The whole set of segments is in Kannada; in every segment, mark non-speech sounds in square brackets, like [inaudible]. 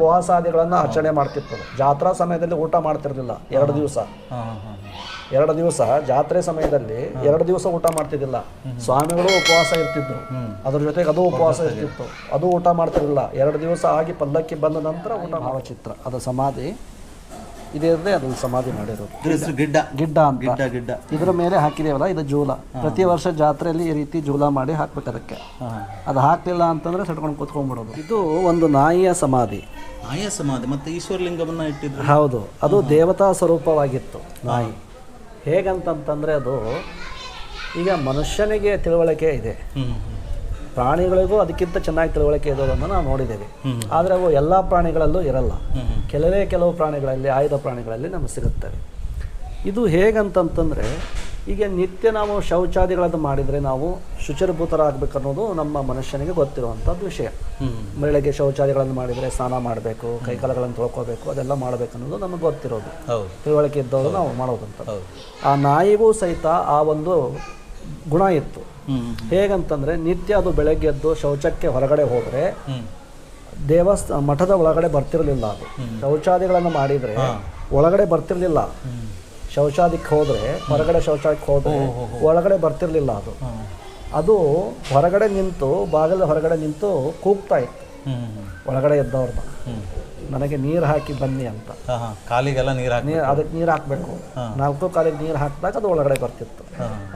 ಉಪವಾಸಾದಿಗಳನ್ನು ಆಚರಣೆ ಮಾಡ್ತಿತ್ತು ಜಾತ್ರಾ ಸಮಯದಲ್ಲಿ ಊಟ ಮಾಡ್ತಿರ್ಲಿಲ್ಲ. ಎರಡು ದಿವಸ. ಎರಡು ದಿವಸ ಜಾತ್ರೆ ಸಮಯದಲ್ಲಿ ಎರಡು ದಿವಸ ಊಟ ಮಾಡ್ತಿದ್ದಿಲ್ಲ. ಸ್ವಾಮಿಗಳು ಉಪವಾಸ ಇರ್ತಿದ್ರು. ಅದ್ರ ಜೊತೆಗೆ ಅದು ಉಪವಾಸ ಇರ್ತಿತ್ತು. ಅದು ಊಟ ಮಾಡ್ತಿರಲಿಲ್ಲ. ಎರಡು ದಿವಸ ಆಗಿ ಪಲ್ಲಕ್ಕಿ ಬಂದ ನಂತರ ಊಟ ಭಾವಚಿತ್ರ. ಅದು ಸಮಾಧಿ. ಇದೇ ಅದನ್ನು ಸಮಾಧಿ ಮಾಡಿರೋದು. ಗಿಡ್ಡ. ಗಿಡ್ಡ. ಅಂತ. ಗಿಡ್ಡ ಗಿಡ್ಡ. ಇದ್ರ ಮೇಲೆ ಹಾಕಿದೇವಲ್ಲ ಇದು ಜೂಲ. ಪ್ರತಿ ವರ್ಷ ಜಾತ್ರೆಯಲ್ಲಿ ಈ ರೀತಿ ಜೂಲ ಮಾಡಿ ಹಾಕ್ಬೇಕು ಅದಕ್ಕೆ. ಅದು ಹಾಕ್ಲಿಲ್ಲ ಅಂತಂದ್ರೆ ಸಟ್ಕೊಂಡು ಕೂತ್ಕೊಂಡ್ಬಿಡೋದು. ಇದು ಒಂದು ನಾಯಿಯ ಸಮಾಧಿ. ನಾಯಿಯ ಸಮಾಧಿ ಮತ್ತೆ ಈಶ್ವರಲಿಂಗವನ್ನ ಇಟ್ಟಿದ್ರು. ಹೌದು. ಅದು ದೇವತಾ ಸ್ವರೂಪವಾಗಿತ್ತು ನಾಯಿ. ಹೇಗಂತಂತಂದ್ರೆ ಅದು ಈಗ ಮನುಷ್ಯನಿಗೆ ತಿಳುವಳಿಕೆ ಇದೆ. ಪ್ರಾಣಿಗಳಿಗೂ ಅದಕ್ಕಿಂತ ಚೆನ್ನಾಗಿ ತಿಳುವಳಿಕೆ ಇರೋದನ್ನು ನಾವು ನೋಡಿದ್ದೇವೆ. ಆದರೆ ಅವು ಎಲ್ಲ ಪ್ರಾಣಿಗಳಲ್ಲೂ ಇರಲ್ಲ. ಕೆಲವೇ ಕೆಲವು ಪ್ರಾಣಿಗಳಲ್ಲಿ ಆಯುಧ ಪ್ರಾಣಿಗಳಲ್ಲಿ ನಮಗೆ ಸಿಗುತ್ತವೆ. ಇದು ಹೇಗಂತಂತಂದರೆ ಈಗ ನಿತ್ಯ ನಾವು ಶೌಚಾದಿಗಳನ್ನು ಮಾಡಿದರೆ ನಾವು ಶುಚಿರ್ಭೂತರಾಗಬೇಕು ಅನ್ನೋದು ನಮ್ಮ ಮನುಷ್ಯನಿಗೆ ಗೊತ್ತಿರುವಂಥದ್ದು ವಿಷಯ. ಮಹಿಳೆಗೆ ಬೆಳಗ್ಗೆ ಶೌಚಾದಿಗಳನ್ನು ಮಾಡಿದರೆ ಸ್ನಾನ ಮಾಡಬೇಕು ಕೈಕಾಲುಗಳನ್ನು ತೊಳ್ಕೋಬೇಕು ಅದೆಲ್ಲ ಮಾಡಬೇಕು ಅನ್ನೋದು ನಮಗೆ ಗೊತ್ತಿರೋದು. ತಿಳುವಳಿಕೆ ಇದ್ದವರು ನಾವು ಮಾಡೋದಂತ ಆ ನಾಯಿಗೂ ಸಹಿತ ಆ ಒಂದು ಗುಣ ಇತ್ತು. ಹೇಗಂತಂದರೆ ನಿತ್ಯ ಅದು ಬೆಳಗ್ಗೆ ಎದ್ದು ಶೌಚಕ್ಕೆ ಹೊರಗಡೆ ಹೋದರೆ ಹ್ಮ್ ದೇವಸ್ಥಾನ ಮಠದ ಒಳಗಡೆ ಬರ್ತಿರಲಿಲ್ಲ ಅದು. ಶೌಚಾದಿಗಳನ್ನು ಮಾಡಿದರೆ ಒಳಗಡೆ ಬರ್ತಿರಲಿಲ್ಲ. ಶೌಚಾಲಯಕ್ಕೆ ಶೌಚಾದಿಕ್ಕೆ ಹೋದರೆ ಹೊರಗಡೆ ಶೌಚಾಲಯಕ್ಕೆ ಹೋದರೆ ಒಳಗಡೆ ಬರ್ತಿರ್ಲಿಲ್ಲ ಅದು. ಅದು ಹೊರಗಡೆ ನಿಂತು ಬಾಗಿಲ ಹೊರಗಡೆ ನಿಂತು ಕೂಗ್ತಾ ಇತ್ತು. ಒಳಗಡೆ ಎದ್ದವ್ರನ್ನ ಹ್ಮ್. ನನಗೆ ನೀರು ಹಾಕಿ ಬನ್ನಿ ಅಂತ. ಕಾಲಿಗೆಲ್ಲ ನೀರು ಹಾಕಿ ಅದಕ್ಕೆ ನೀರು ಹಾಕಬೇಕು. ನಾಲ್ಕು ಕಾಲಿಗೆ ನೀರು ಹಾಕಿದಾಗ ಅದು ಒಳಗಡೆ ಬರ್ತಿತ್ತು.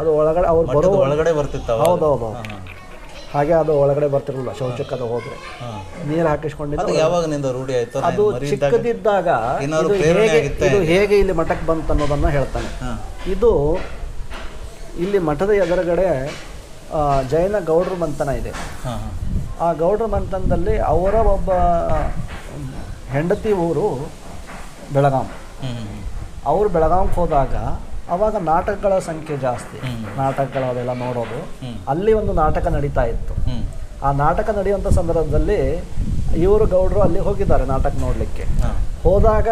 ಅದು ಒಳಗಡೆ ಅವ್ರು ಬರೋ ಒಳಗಡೆ ಬರ್ತಿತ್ತು ಹೌದೌದು ಹಾಗೆ ಅದು ಒಳಗಡೆ ಬರ್ತಿರಲಿಲ್ಲ ಶೌಚಕ್ಕದ ಹೋದ್ರೆ. ನೀರು ಹಾಕಿಸ್ಕೊಂಡಿದ್ದು ಅದು ಯಾವಾಗನಿಂದ ರೂಢಿ ಆಯ್ತು? ಅದು ಚಿಕ್ಕದಿದ್ದಾಗ ಇದು ಹೇಗೆ ಇಲ್ಲಿ ಮಠಕ್ಕೆ ಬಂತು ಅನ್ನೋದನ್ನ ಹೇಳ್ತಾನೆ. ಇದು ಇಲ್ಲಿ ಮಠದ ಎದುರುಗಡೆ ಜೈನ ಗೌಡ್ರ ಮಂತನ ಇದೆ. ಆ ಗೌಡ್ರ ಮಂತನದಲ್ಲಿ ಅವರ ಒಬ್ಬ ಹೆಂಡತಿ ಊರು ಬೆಳಗಾಂ. ಅವರು ಬೆಳಗಾಂಗೆ ಹೋದಾಗ ಅವಾಗ ನಾಟಕಗಳ ಸಂಖ್ಯೆ ಜಾಸ್ತಿ. ನಾಟಕಗಳು ಅದೆಲ್ಲ ನೋಡೋದು. ಅಲ್ಲಿ ಒಂದು ನಾಟಕ ನಡೀತಾ ಇತ್ತು. ಆ ನಾಟಕ ನಡೆಯುವಂಥ ಸಂದರ್ಭದಲ್ಲಿ ಇವರು ಗೌಡರು ಅಲ್ಲಿ ಹೋಗಿದ್ದಾರೆ ನಾಟಕ ನೋಡಲಿಕ್ಕೆ. ಹೋದಾಗ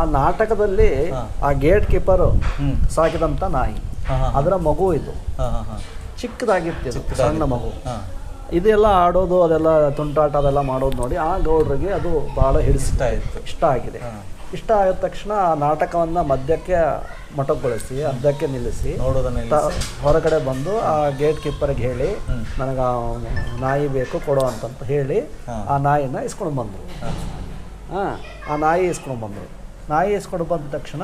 ಆ ನಾಟಕದಲ್ಲಿ ಆ ಗೇಟ್ ಕೀಪರ್ ಸಾಕಿದಂತ ಸಾಕಿದಂಥ ನಾಯಿ ಅದರ ಮಗು ಇದು. ಚಿಕ್ಕದಾಗಿತ್ತು ಸಣ್ಣ ಮಗು. ಇದೆಲ್ಲ ಆಡೋದು ಅದೆಲ್ಲ ತುಂಟಾಟ ಅದೆಲ್ಲ ಮಾಡೋದು ನೋಡಿ ಆ ಗೌಡ್ರಿಗೆ ಅದು ಭಾಳ ಹಿಡಿಸ್ತಾ ಇತ್ತು ಇಷ್ಟ ಆಗಿದೆ. ಇಷ್ಟ ಆಗಿದ ತಕ್ಷಣ ಆ ನಾಟಕವನ್ನು ಮಧ್ಯಕ್ಕೆ ಮೊಟಕುಗೊಳಿಸಿ ಅರ್ಧಕ್ಕೆ ನಿಲ್ಲಿಸಿ ಹೊರಗಡೆ ಬಂದು ಆ ಗೇಟ್ ಕೀಪರ್ಗೆ ಹೇಳಿ. ನನಗೆ ನಾಯಿ ಬೇಕು ಕೊಡು ಅಂತಂತ ಹೇಳಿ ಆ ನಾಯಿನ ಇಸ್ಕೊಂಡು ಬಂದರು. ಹಾಂ. ಆ ನಾಯಿ ಇಸ್ಕೊಂಡು ಬಂದರು. ನಾಯಿ ಇಸ್ಕೊಂಡು ಬಂದ ತಕ್ಷಣ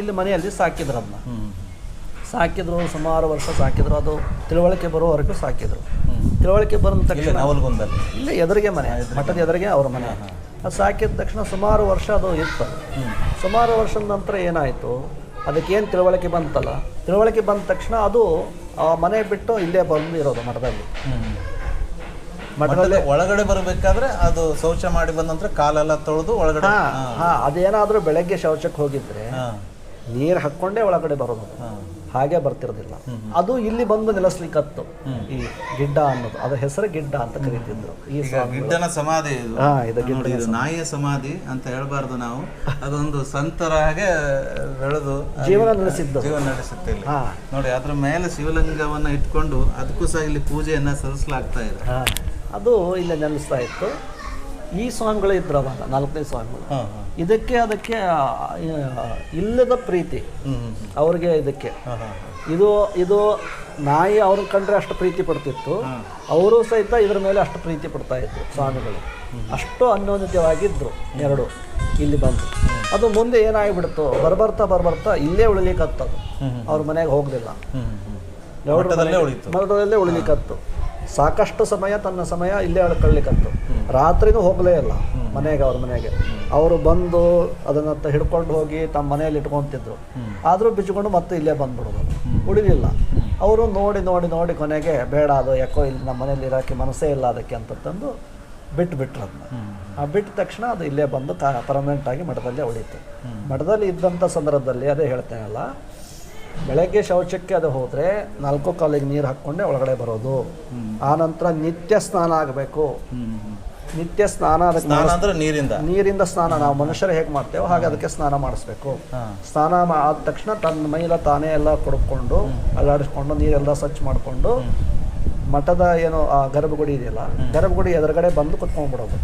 ಇಲ್ಲಿ ಮನೆಯಲ್ಲಿ ಸಾಕಿದ್ರು ಅದನ್ನ ಸಾಕಿದ್ರು ಸುಮಾರು ವರ್ಷ ಸಾಕಿದ್ರು ಅದು ತಿಳುವಳಿಕೆ ಬರೋವರೆಗೂ ಸಾಕಿದ್ರು. ತಿಳುವಳಿಕೆ ಬಂದ ತಕ್ಷಣ ನವಲ್ಗುಂದಲ್ಲಿ ಇಲ್ಲೇ ಎದುರಿಗೆ ಮನೆ ಮಠದ ಎದುರಿಗೆ ಅವ್ರ ಮನೆ. ಅದು ಸಾಕಿದ ತಕ್ಷಣ ಸುಮಾರು ವರ್ಷ ಅದು ಇತ್ತು. ಸುಮಾರು ವರ್ಷದ ನಂತರ ಏನಾಯಿತು? ಅದಕ್ಕೇನು ತಿಳುವಳಿಕೆ ಬಂತಲ್ಲ? ತಿಳುವಳಿಕೆ ಬಂದ ತಕ್ಷಣ ಅದು ಆ ಮನೆ ಬಿಟ್ಟು ಇಲ್ಲೇ ಬಂದು ಇರೋದು ಮಠದಲ್ಲಿ. ಮಠದಲ್ಲಿ ಮಠದ ಒಳಗಡೆ ಬರಬೇಕಾದ್ರೆ ಅದು ಶೌಚ ಮಾಡಿ ಬಂದ ನಂತರ ಕಾಲೆಲ್ಲ ತೊಳೆದು ಒಳಗಡೆ ಹಾ ಅದೇನಾದರೂ ಬೆಳಗ್ಗೆ ಶೌಚಕ್ಕೆ ಹೋಗಿದ್ರೆ ನೀರು ಹಾಕ್ಕೊಂಡೇ ಒಳಗಡೆ ಬರೋದು. ಹಾಗೆ ಬರ್ತಿರೋದಿಲ್ಲ. ಅದು ಇಲ್ಲಿ ಬಂದು ನೆಲೆಸ್ಲಿಕ್ಕತ್ತು. ಈ ಗಿಡ್ಡ ಅನ್ನೋದು ಅದರ ಹೆಸರು ಗಿಡ್ಡ ಅಂತ ಕರೀತಿದ್ರು. ಈ ಗಿಡ್ಡನ ಸಮಾಧಿ ಇದು. ಹಾ ಇದು ಗಿಡ್ಡ ನಾಯಿಯ ಸಮಾಧಿ ಅಂತ ಹೇಳ್ಬಾರ್ದು ನಾವು. ಅದೊಂದು ಸಂತರ ಹಾಗೆ ಬೆಳೆದು ಜೀವನ ನಡೆಸಿದ್ದು. ಜೀವನ ನಡೆಸುತ್ತೆ ನೋಡಿ ಅದ್ರ ಮೇಲೆ ಶಿವಲಿಂಗವನ್ನ ಇಟ್ಕೊಂಡು ಅದಕ್ಕೂ ಸಹ ಇಲ್ಲಿ ಪೂಜೆಯನ್ನ ಸಲ್ಲಿಸಲಾಗ್ತಾ ಇದೆ. ಅದು ಇಲ್ಲಿ ನೆಲೆಸ್ತಾ ಇತ್ತು. ಈ ಸ್ವಾಮಿಗಳು ಇದ್ರು ಅವಾಗ ನಾಲ್ಕನೇ ಸ್ವಾಮಿಗಳು. ಇದಕ್ಕೆ ಅದಕ್ಕೆ ಇಲ್ಲದ ಪ್ರೀತಿ. ಅವ್ರಿಗೆ ಇದಕ್ಕೆ. ಇದು ಇದು ನಾಯಿ ಅವ್ರನ್ನ ಕಂಡ್ರೆ ಅಷ್ಟು ಪ್ರೀತಿ ಪಡ್ತಿತ್ತು. ಅವರು ಸಹಿತ ಇದ್ರ ಮೇಲೆ ಅಷ್ಟು ಪ್ರೀತಿ ಪಡ್ತಾ ಇದ್ರು ಸ್ವಾಮಿಗಳು. ಅಷ್ಟು ಅನ್ಯೋನ್ಯತೆವಾಗಿದ್ರು ಎರಡು ಇಲ್ಲಿ ಬಂದು. ಅದು ಮುಂದೆ ಏನಾಗಿಬಿಡ್ತು ಬರ್ಬರ್ತಾ ಬರ್ಬರ್ತಾ ಇಲ್ಲೇ ಉಳಿಲಿಕ್ಕತ್ತದು ಹತ್ತದು ಅವ್ರ ಮನೆಗೆ ಹೋಗಲಿಲ್ಲ. ಮಠದಲ್ಲೇ ಮರದಲ್ಲೇ ಉಳಿಲಿಕ್ಕತ್ತು ಸಾಕಷ್ಟು ಸಮಯ ತನ್ನ ಸಮಯ ಇಲ್ಲೇ ಕಳ್ಲಿಕ್ಕಂತು ರಾತ್ರಿನೂ ಹೋಗಲೇ ಇಲ್ಲ ಮನೆಗೆ, ಅವ್ರ ಮನೆಗೆ. ಅವರು ಬಂದು ಅದನ್ನ ಹಿಡ್ಕೊಂಡು ಹೋಗಿ ತಮ್ಮ ಮನೆಯಲ್ಲಿ ಇಟ್ಕೊಂತಿದ್ರು. ಆದರೂ ಬಿಚ್ಚಿಕೊಂಡು ಮತ್ತೆ ಇಲ್ಲೇ ಬಂದ್ಬಿಡೋದು. ಉಳಿಲಿಲ್ಲ. ಅವರು ನೋಡಿ ನೋಡಿ ನೋಡಿ ಕೊನೆಗೆ ಬೇಡ, ಅದು ಯಾಕೋ ಇಲ್ಲಿ ನಮ್ಮ ಮನೇಲಿ ಇರೋಕ್ಕೆ ಮನಸ್ಸೇ ಇಲ್ಲ ಅದಕ್ಕೆ ಅಂತ ತಂದು ಬಿಟ್ಟು ಬಿಟ್ರು ಅದನ್ನ ಆ ಬಿಟ್ಟ ತಕ್ಷಣ ಅದು ಇಲ್ಲೇ ಬಂದು ಕಾ ಪರ್ಮನೆಂಟ್ ಆಗಿ ಮಠದಲ್ಲೇ ಉಳಿತು. ಮಠದಲ್ಲಿ ಇದ್ದಂಥ ಸಂದರ್ಭದಲ್ಲಿ ಅದೇ ಹೇಳ್ತೇನಲ್ಲ ಬೆಳಗ್ಗೆ ಶೌಚಕ್ಕೆ ಅದು ಹೋದರೆ ನಾಲ್ಕು ಕಾಲಿಗೆ ನೀರು ಹಾಕ್ಕೊಂಡೆ ಒಳಗಡೆ ಬರೋದು. ಆ ನಂತರ ನಿತ್ಯ ಸ್ನಾನ ಆಗಬೇಕು. ನಿತ್ಯ ಸ್ನಾನ ಅದಕ್ಕೆ ನೀರಿಂದ. ನೀರಿಂದ ಸ್ನಾನ. ನಾವು ಮನುಷ್ಯರು ಹೇಗೆ ಮಾಡ್ತೇವೋ ಹಾಗೆ ಅದಕ್ಕೆ ಸ್ನಾನ ಮಾಡಿಸ್ಬೇಕು. ಸ್ನಾನ ಆದ ತಕ್ಷಣ ತನ್ನ ಮೈಲ ತಾನೇ ಎಲ್ಲ ಕೊಡ್ಕೊಂಡು ಅಲ್ಲಾಡಿಸ್ಕೊಂಡು ನೀರೆಲ್ಲ ಸ್ವಚ್ಛ ಮಾಡಿಕೊಂಡು ಮಠದ ಏನು ಆ ಗರ್ಭಗುಡಿ ಇದೆಯಲ್ಲ ಗರ್ಭಗುಡಿ ಎದುರುಗಡೆ ಬಂದು ಕುತ್ಕೊಂಡ್ಬಿಡೋದು.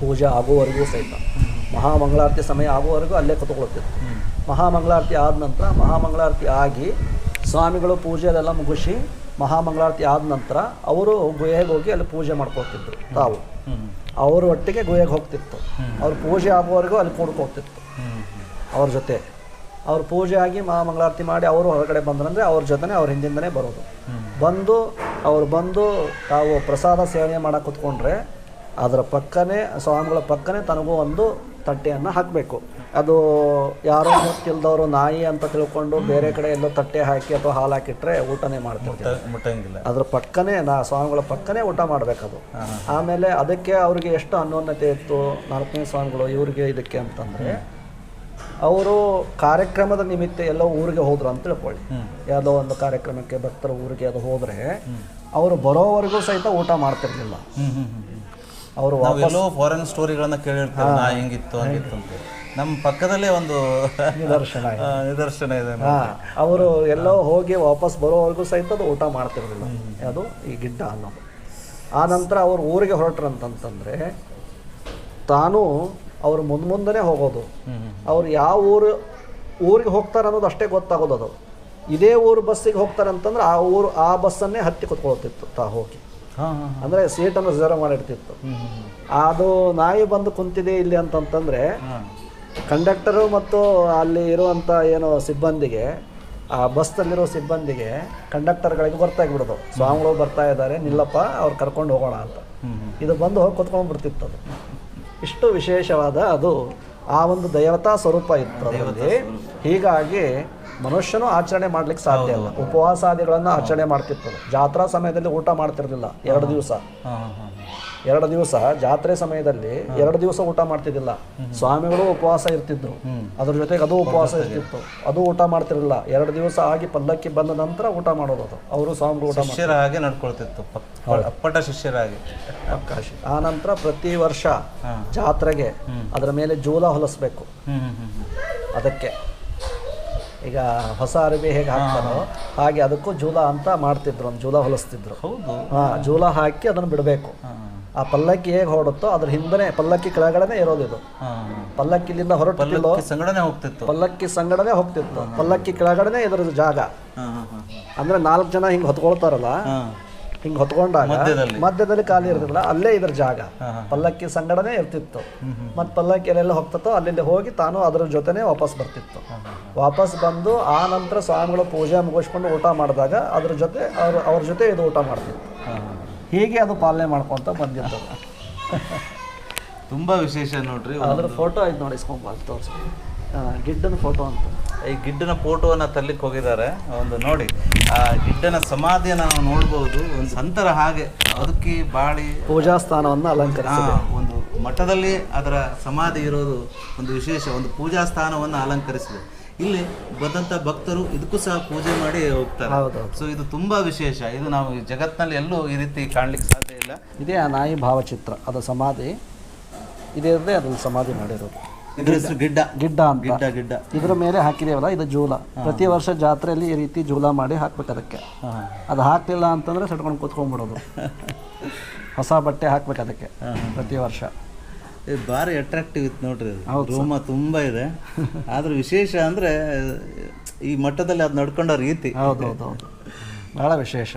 ಪೂಜೆ ಆಗುವವರೆಗೂ ಸಹಿತ. ಮಹಾಮಂಗಳಾರತಿ ಸಮಯ ಆಗುವವರೆಗೂ ಅಲ್ಲೇ ಕೂತ್ಕೊಳ್ತಿತ್ತು ಮಹಾಮಂಗಳಾರತಿ ಆದ ನಂತರ ಮಹಾಮಂಗಳಾರತಿ ಆಗಿ ಸ್ವಾಮಿಗಳು ಪೂಜೆ ಅದೆಲ್ಲ ಮುಗಿಸಿ ಮಹಾಮಂಗಳಾರತಿ ಆದ ನಂತರ ಅವರು ಗುಹೆಗೆ ಹೋಗಿ ಅಲ್ಲಿ ಪೂಜೆ ಮಾಡ್ಕೊಳ್ತಿದ್ರು ತಾವು. ಅವ್ರ ಒಟ್ಟಿಗೆ ಗುಹೆಗೆ ಹೋಗ್ತಿತ್ತು. ಅವ್ರು ಪೂಜೆ ಆಗುವವರೆಗೂ ಅಲ್ಲಿ ಕೂಡ್ಕೋಗ್ತಿತ್ತು ಅವ್ರ ಜೊತೆ. ಅವ್ರು ಪೂಜೆ ಆಗಿ ಮಹಾಮಂಗಳಾರತಿ ಮಾಡಿ ಅವರು ಹೊರಗಡೆ ಬಂದ್ರಂದ್ರೆ ಅವ್ರ ಜೊತೆನೇ ಅವ್ರ ಹಿಂದಿಂದನೇ ಬರೋದು. ಬಂದು ಅವ್ರು ಬಂದು ತಾವು ಪ್ರಸಾದ ಸೇವನೆ ಮಾಡೋಕೆ ಕುತ್ಕೊಂಡ್ರೆ ಅದರ ಪಕ್ಕನೇ ಸ್ವಾಮಿಗಳ ಪಕ್ಕನೇ ತನಗೂ ಒಂದು ತಟ್ಟೆಯನ್ನು ಹಾಕಬೇಕು. ಅದು ಯಾರೋ ಗೊತ್ತಿಲ್ಲದವರು ನಾಯಿ ಅಂತ ತಿಳ್ಕೊಂಡು ಬೇರೆ ಕಡೆ ಎಲ್ಲೋ ತಟ್ಟೆ ಹಾಕಿ ಅಥವಾ ಹಾಲು ಹಾಕಿಟ್ರೆ ಊಟನೇ ಮಾಡ್ತಾರೆ ಮುಟ್ಟಂಗಿಲ್ಲ. ಅದ್ರ ಪಕ್ಕನೇ ನಾ ಸ್ವಾಮಿಗಳ ಪಕ್ಕನೇ ಊಟ ಮಾಡಬೇಕದು ಆಮೇಲೆ ಅದಕ್ಕೆ ಅವ್ರಿಗೆ ಎಷ್ಟು ಅನ್ಯೋನ್ಯತೆ ಇತ್ತು ನಾಲ್ಕನೇ ಸ್ವಾಮಿಗಳು ಇವ್ರಿಗೆ ಇದಕ್ಕೆ ಅಂತಂದರೆ ಅವರು ಕಾರ್ಯಕ್ರಮದ ನಿಮಿತ್ತ ಎಲ್ಲೋ ಊರಿಗೆ ಹೋದ್ರು ಅಂತ ತಿಳ್ಕೊಳ್ಳಿ. ಯಾವುದೋ ಒಂದು ಕಾರ್ಯಕ್ರಮಕ್ಕೆ ಭಕ್ತರ ಊರಿಗೆ ಅದು ಹೋದರೆ ಅವರು ಬರೋವರೆಗೂ ಸಹಿತ ಊಟ ಮಾಡ್ತಿರ್ಲಿಲ್ಲ. ಅವರು ಎಲ್ಲೋ ಫಾರಿನ್ ಸ್ಟೋರಿಗಳನ್ನ ಕೇಳಿರ್ತಾರೆ ನಾ ಹೆಂಗಿತ್ತು ಹಂಗಿತ್ತು ಅಂತ. ನಮ್ಮ ಪಕ್ಕದಲ್ಲೇ ಒಂದು ನಿದರ್ಶನ. [laughs] ನಿದರ್ಶನ ಇದೆ ಅವರು ಎಲ್ಲೋ ಹೋಗಿ ವಾಪಸ್ ಬರೋವರೆಗೂ ಸಹಿತ ಅದು ಊಟ ಮಾಡ್ತಿರಲಿಲ್ಲ. ಅದು ಈ ಗಿಡ್ಡ ಅನ್ನೋದು. ಆ ನಂತರ ಅವ್ರು ಊರಿಗೆ ಹೊರಟ್ರಂತಂತಂದರೆ ತಾನು ಅವ್ರು ಮುಂದೆ ಮುಂದೆನೇ ಹೋಗೋದು. ಅವ್ರು ಯಾವ ಊರು ಊರಿಗೆ ಹೋಗ್ತಾರೆ ಅನ್ನೋದು ಅಷ್ಟೇ ಗೊತ್ತಾಗೋದು ಅದು. ಇದೇ ಊರು ಬಸ್ಸಿಗೆ ಹೋಗ್ತಾರೆ ಅಂತಂದ್ರೆ ಆ ಊರು ಆ ಬಸ್ಸನ್ನೇ ಹತ್ತಿ ಕುತ್ಕೊಳ್ತಿತ್ತು ತಾ ಹೋಗಿ. ಅಂದರೆ ಸೀಟನ್ನು ರಿಸರ್ವ್ ಮಾಡಿರ್ತಿತ್ತು. ಅದು ನಾಯಿ ಬಂದು ಕುಂತಿದೆ ಇಲ್ಲಿ ಅಂತಂತಂದರೆ ಕಂಡಕ್ಟರು ಮತ್ತು ಅಲ್ಲಿ ಇರುವಂಥ ಏನು ಸಿಬ್ಬಂದಿಗೆ ಆ ಬಸ್ನಲ್ಲಿರೋ ಸಿಬ್ಬಂದಿಗೆ ಕಂಡಕ್ಟರ್ಗಳಿಗೆ ಗೊತ್ತಾಗ್ಬಿಡೋದು ಸ್ವಾಮಿಗಳು ಬರ್ತಾ ಇದ್ದಾರೆ ನಿಲ್ಲಪ್ಪ ಅವ್ರು ಕರ್ಕೊಂಡು ಹೋಗೋಣ ಅಂತ. ಇದು ಬಂದು ಹೋಗಿ ಕುತ್ಕೊಂಡು ಬಿಡ್ತಿತ್ತು ಅದು. ಇಷ್ಟು ವಿಶೇಷವಾದ ಅದು ಆ ಒಂದು ದೈವತಾ ಸ್ವರೂಪ ಇತ್ತು ಅದರಲ್ಲಿ. ಹೀಗಾಗಿ ಮನುಷ್ಯನು ಆಚರಣೆ ಮಾಡ್ಲಿಕ್ಕೆ ಸಾಧ್ಯ ಇಲ್ಲ. ಉಪವಾಸಾದಿಗಳನ್ನ ಆಚರಣೆ ಮಾಡ್ತಿತ್ತು. ಜಾತ್ರಾ ಸಮಯದಲ್ಲಿ ಊಟ ಮಾಡ್ತಿರ್ಲಿಲ್ಲ. ಎರಡು ದಿವಸ. ಎರಡು ದಿವಸ ಜಾತ್ರೆ ಸಮಯದಲ್ಲಿ ಎರಡು ದಿವಸ ಊಟ ಮಾಡ್ತಿದ್ದಿಲ್ಲ. ಸ್ವಾಮಿಗಳು ಉಪವಾಸ ಇರ್ತಿದ್ರು. ಅದ್ರ ಜೊತೆಗೆ ಅದು ಉಪವಾಸ ಇರ್ತಿತ್ತು. ಅದು ಊಟ ಮಾಡ್ತಿರಲಿಲ್ಲ. ಎರಡು ದಿವಸ ಆಗಿ ಪಲ್ಲಕ್ಕಿ ಬಂದ ನಂತರ ಊಟ ಮಾಡೋದು ಅದು. ಅವರು ಸ್ವಾಮಿಗಳು ಊಟ ಶಿಷ್ಯರ ಹಾಗೆ ನಡ್ಕೊಳ್ತಿತ್ತು. ಅಪ್ಪಟ ಶಿಷ್ಯರಾಗಿ. ಆ ನಂತರ ಪ್ರತಿ ವರ್ಷ ಜಾತ್ರೆಗೆ ಅದರ ಮೇಲೆ ಜೋಲ ಹೊಲಿಸ್ಬೇಕು. ಅದಕ್ಕೆ. ಈಗ ಹೊಸ ಅರಿವಿ ಹೇಗೆ ಹಾಕ್ತಾರೋ ಹಾಗೆ ಅದಕ್ಕೂ ಜೂಲ ಅಂತ ಮಾಡ್ತಿದ್ರು ಒಂದು ಜೂಲ ಹೊಲಿಸ್ತಿದ್ರು. ಹಾಂ ಜೂಲ ಹಾಕಿ ಅದನ್ನು ಬಿಡಬೇಕು. ಆ ಪಲ್ಲಕ್ಕಿ ಹೇಗೆ ಹೊರಡುತ್ತೋ ಅದ್ರ ಹಿಂದನೆ ಪಲ್ಲಕ್ಕಿ ಕೆಳಗಡೆ ಇರೋದು ಇದು. ಹಾಂ. ಪಲ್ಲಕ್ಕಿ ಇಲ್ಲಿಂದ ಹೊರಟಿಲ್ಲೋ ಸಂಗಡನೆ ಹೋಗ್ತಿತ್ತು. ಪಲ್ಲಕ್ಕಿ ಸಂಗಡನೆ ಹೋಗ್ತಿತ್ತು. ಪಲ್ಲಕ್ಕಿ ಕೆಳಗಡೆನೆ ಇದರ ಜಾಗ. ಅಂದ್ರೆ ನಾಲ್ಕು ಜನ ಹಿಂಗೆ ಹೊತ್ಕೊಳ್ತಾರಲ್ಲ ಹಿಂಗೆ ಹೊತ್ಕೊಂಡಾಗ ಮಧ್ಯದಲ್ಲಿ. ಖಾಲಿ ಇರ್ತಿಲ್ಲ ಅಲ್ಲೇ ಇದ್ರ ಜಾಗ. ಪಲ್ಲಕ್ಕಿ ಸಂಗಡನೆ ಇರ್ತಿತ್ತು. ಮತ್ತು ಪಲ್ಲಕ್ಕಿ ಎಲ್ಲೆಲ್ಲ ಹೋಗ್ತಿತ್ತೋ ಅಲ್ಲಿಂದ ಹೋಗಿ ತಾನು ಅದ್ರ ಜೊತೆನೆ ವಾಪಸ್ ಬರ್ತಿತ್ತು. ವಾಪಸ್ ಬಂದು ಆ ನಂತರ ಸ್ವಾಮಿಗಳು ಪೂಜೆ ಮುಗಿಸ್ಕೊಂಡು ಊಟ ಮಾಡಿದಾಗ ಅದ್ರ ಜೊತೆ ಅವ್ರ ಅವ್ರ ಜೊತೆ ಇದು ಊಟ ಮಾಡ್ತಿತ್ತು. ಹೀಗೆ ಅದು ಪಾಲನೆ ಮಾಡ್ಕೊಂತ ಬಂದಿತ್ತು. [laughs] ತುಂಬಾ ವಿಶೇಷ ನೋಡ್ರಿ ಅದ್ರ ಫೋಟೋ ಇದು ನೋಡಿ ಇಸ್ಕೊಂಬ ತೋರಿಸಿ. ಗಿಡ್ಡನ ಫೋಟೋ ಅಂತ. ಈ ಗಿಡ್ಡನ ಫೋಟೋವನ್ನು ತರ್ಲಿಕ್ಕೆ ಹೋಗಿದ್ದಾರೆ. ಒಂದು ನೋಡಿ ಆ ಗಿಡ್ಡನ ಸಮಾಧಿಯನ್ನು ನಾವು ನೋಡ್ಬೋದು. ಒಂದು ಸಂತರ ಹಾಗೆ ಅದಕ್ಕೆ ಬಾಳಿ ಪೂಜಾ ಸ್ಥಾನವನ್ನು ಅಲಂಕಾರ ಒಂದು ಮಠದಲ್ಲಿ ಅದರ ಸಮಾಧಿ ಇರೋದು ಒಂದು ವಿಶೇಷ ಒಂದು ಪೂಜಾ ಸ್ಥಾನವನ್ನು ಅಲಂಕರಿಸಿದೆ. ಇಲ್ಲಿ ಬಂದಂಥ ಭಕ್ತರು ಇದಕ್ಕೂ ಸಹ ಪೂಜೆ ಮಾಡಿ ಹೋಗ್ತಾರೆ. ಸೊ ಇದು ತುಂಬಾ ವಿಶೇಷ. ಇದು ನಾವು ಜಗತ್ತಿನಲ್ಲಿ ಎಲ್ಲೂ ಈ ರೀತಿ ಕಾಣ್ಲಿಕ್ಕೆ ಸಾಧ್ಯ ಇಲ್ಲ. ಇದೇ ಆ ನಾಯಿ ಭಾವಚಿತ್ರ. ಅದು ಸಮಾಧಿ. ಇದೇ ಇರದೆ ಅದನ್ನು ಸಮಾಧಿ ಮಾಡಿರೋದು. ಇದ್ರ ಹೆಸರು ಗಿಡ್ಡ. ಗಿಡ್ಡ ಅಂತ. ಗಿಡ್ಡ ಗಿಡ್ಡ. ಇದ್ರ ಮೇಲೆ ಹಾಕಿದೇವಲ್ಲ ಇದು ಜೂಲ. ಪ್ರತಿ ವರ್ಷ ಜಾತ್ರೆಯಲ್ಲಿ ಈ ರೀತಿ ಜೂಲ ಮಾಡಿ ಹಾಕ್ಬೇಕು ಅದಕ್ಕೆ. ಅದು ಹಾಕ್ಲಿಲ್ಲ ಅಂತಂದ್ರೆ ಸಟ್ಕೊಂಡು ಕೂತ್ಕೊಂಡ್ಬಿಡೋದು. [laughs] ಹೊಸ ಬಟ್ಟೆ ಹಾಕ್ಬೇಕು ಅದಕ್ಕೆ ಪ್ರತಿ ವರ್ಷ. ಇದು ಭಾರಿ ಅಟ್ರಾಕ್ಟಿವ್ ಇತ್ತು ನೋಡ್ರಿ ಅದು. ರೋಮ ತುಂಬಾ ಇದೆ. [laughs] ಆದ್ರೆ ವಿಶೇಷ ಅಂದ್ರೆ ಈ ಮಟ್ಟದಲ್ಲಿ ಅದು ನಡ್ಕೊಂಡ ರೀತಿ. ಹೌದು ಹೌದು ಹೌದು. ಭಾಳ ವಿಶೇಷ.